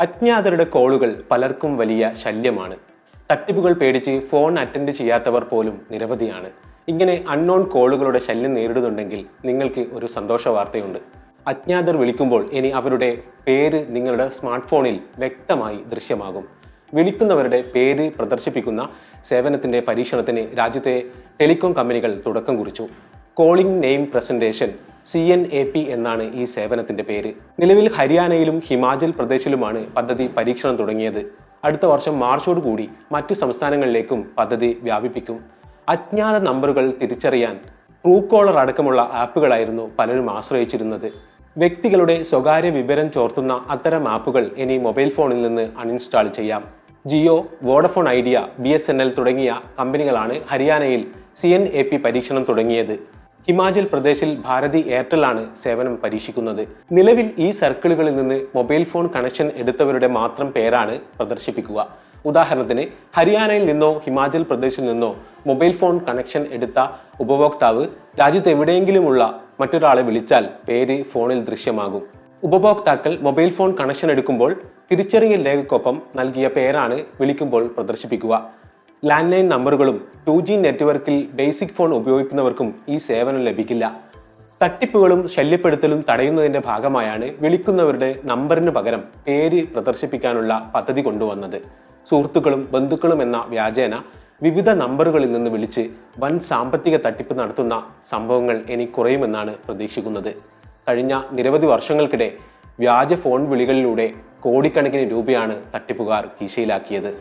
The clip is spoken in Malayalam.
അജ്ഞാതരുടെ കോളുകൾ പലർക്കും വലിയ ശല്യമാണ്. തട്ടിപ്പുകൾ പേടിച്ച് ഫോൺ അറ്റൻഡ് ചെയ്യാത്തവർ പോലും നിരവധിയാണ്. ഇങ്ങനെ അൺനോൺ കോളുകളുടെ ശല്യം നേരിടുന്നുണ്ടെങ്കിൽ നിങ്ങൾക്ക് ഒരു സന്തോഷ വാർത്തയുണ്ട്. അജ്ഞാതർ വിളിക്കുമ്പോൾ ഇനി അവരുടെ പേര് നിങ്ങളുടെ സ്മാർട്ട് ഫോണിൽ വ്യക്തമായി ദൃശ്യമാകും. വിളിക്കുന്നവരുടെ പേര് പ്രദർശിപ്പിക്കുന്ന സേവനത്തിന്റെ പരീക്ഷണത്തിന് രാജ്യത്തെ ടെലികോം കമ്പനികൾ തുടക്കം കുറിച്ചു. Calling name presentation C N A P എന്നാണ് ഈ സേവനത്തിന്റെ പേര്. നിലവിൽ ഹരിയാനയിലും ഹിമാചൽ പ്രദേശിലുമാണ് പദ്ധതി പരീക്ഷണം തുടങ്ങിയത്. അടുത്ത വർഷം മാർച്ചോടുകൂടി മറ്റു സംസ്ഥാനങ്ങളിലേക്കും പദ്ധതി വ്യാപിപ്പിക്കും. അജ്ഞാത നമ്പറുകൾ തിരിച്ചറിയാൻ ട്രൂ കോളർ അടക്കമുള്ള ആപ്പുകളായിരുന്നു പലരും ആശ്രയിച്ചിരുന്നത്. വ്യക്തികളുടെ സ്വകാര്യ വിവരം ചോർത്തുന്ന അത്തരം ആപ്പുകൾ ഇനി മൊബൈൽ ഫോണിൽ നിന്ന് അൺഇൻസ്റ്റാൾ ചെയ്യാം. Jio Vodafone Idea B S N L തുടങ്ങിയ കമ്പനികളാണ് ഹരിയാനയിൽ സി എൻ എ പി പരീക്ഷണം തുടങ്ങിയത്. ഹിമാചൽ പ്രദേശിൽ ഭാരതി എയർടെൽ ആണ് സേവനം പരീക്ഷിക്കുന്നത്. നിലവിൽ ഈ സർക്കിളുകളിൽ നിന്ന് മൊബൈൽ ഫോൺ കണക്ഷൻ എടുത്തവരുടെ മാത്രം പേരാണ് പ്രദർശിപ്പിക്കുക. ഉദാഹരണത്തിന് ഹരിയാനയിൽ നിന്നോ ഹിമാചൽ പ്രദേശിൽ നിന്നോ മൊബൈൽ ഫോൺ കണക്ഷൻ എടുത്ത ഉപഭോക്താവ് രാജ്യത്ത് എവിടെയെങ്കിലുമുള്ള മറ്റൊരാളെ വിളിച്ചാൽ പേര് ഫോണിൽ ദൃശ്യമാകും. ഉപഭോക്താക്കൾ മൊബൈൽ ഫോൺ കണക്ഷൻ എടുക്കുമ്പോൾ തിരിച്ചറിയൽ രേഖയ്ക്കൊപ്പം നൽകിയ പേരാണ് വിളിക്കുമ്പോൾ പ്രദർശിപ്പിക്കുക. ലാൻഡ് ലൈൻ നമ്പറുകളും ടു ജി നെറ്റ്വർക്കിൽ ബേസിക് ഫോൺ ഉപയോഗിക്കുന്നവർക്കും ഈ സേവനം ലഭിക്കില്ല. തട്ടിപ്പുകളും ശല്യപ്പെടുത്തലും തടയുന്നതിന്റെ ഭാഗമായാണ് വിളിക്കുന്നവരുടെ നമ്പറിന് പകരം പേര് പ്രദർശിപ്പിക്കാനുള്ള പദ്ധതി കൊണ്ടുവന്നത്. സുഹൃത്തുക്കളും ബന്ധുക്കളും എന്ന വ്യാജേന വിവിധ നമ്പറുകളിൽ നിന്ന് വിളിച്ച് വൻ സാമ്പത്തിക തട്ടിപ്പ് നടത്തുന്ന സംഭവങ്ങൾ ഇനി കുറയുമെന്നാണ് പ്രതീക്ഷിക്കുന്നത്. കഴിഞ്ഞ നിരവധി വർഷങ്ങൾക്കിടെ വ്യാജ ഫോൺ വിളികളിലൂടെ കോടിക്കണക്കിന് രൂപയാണ് തട്ടിപ്പുകാർ കീശയിലാക്കിയത്.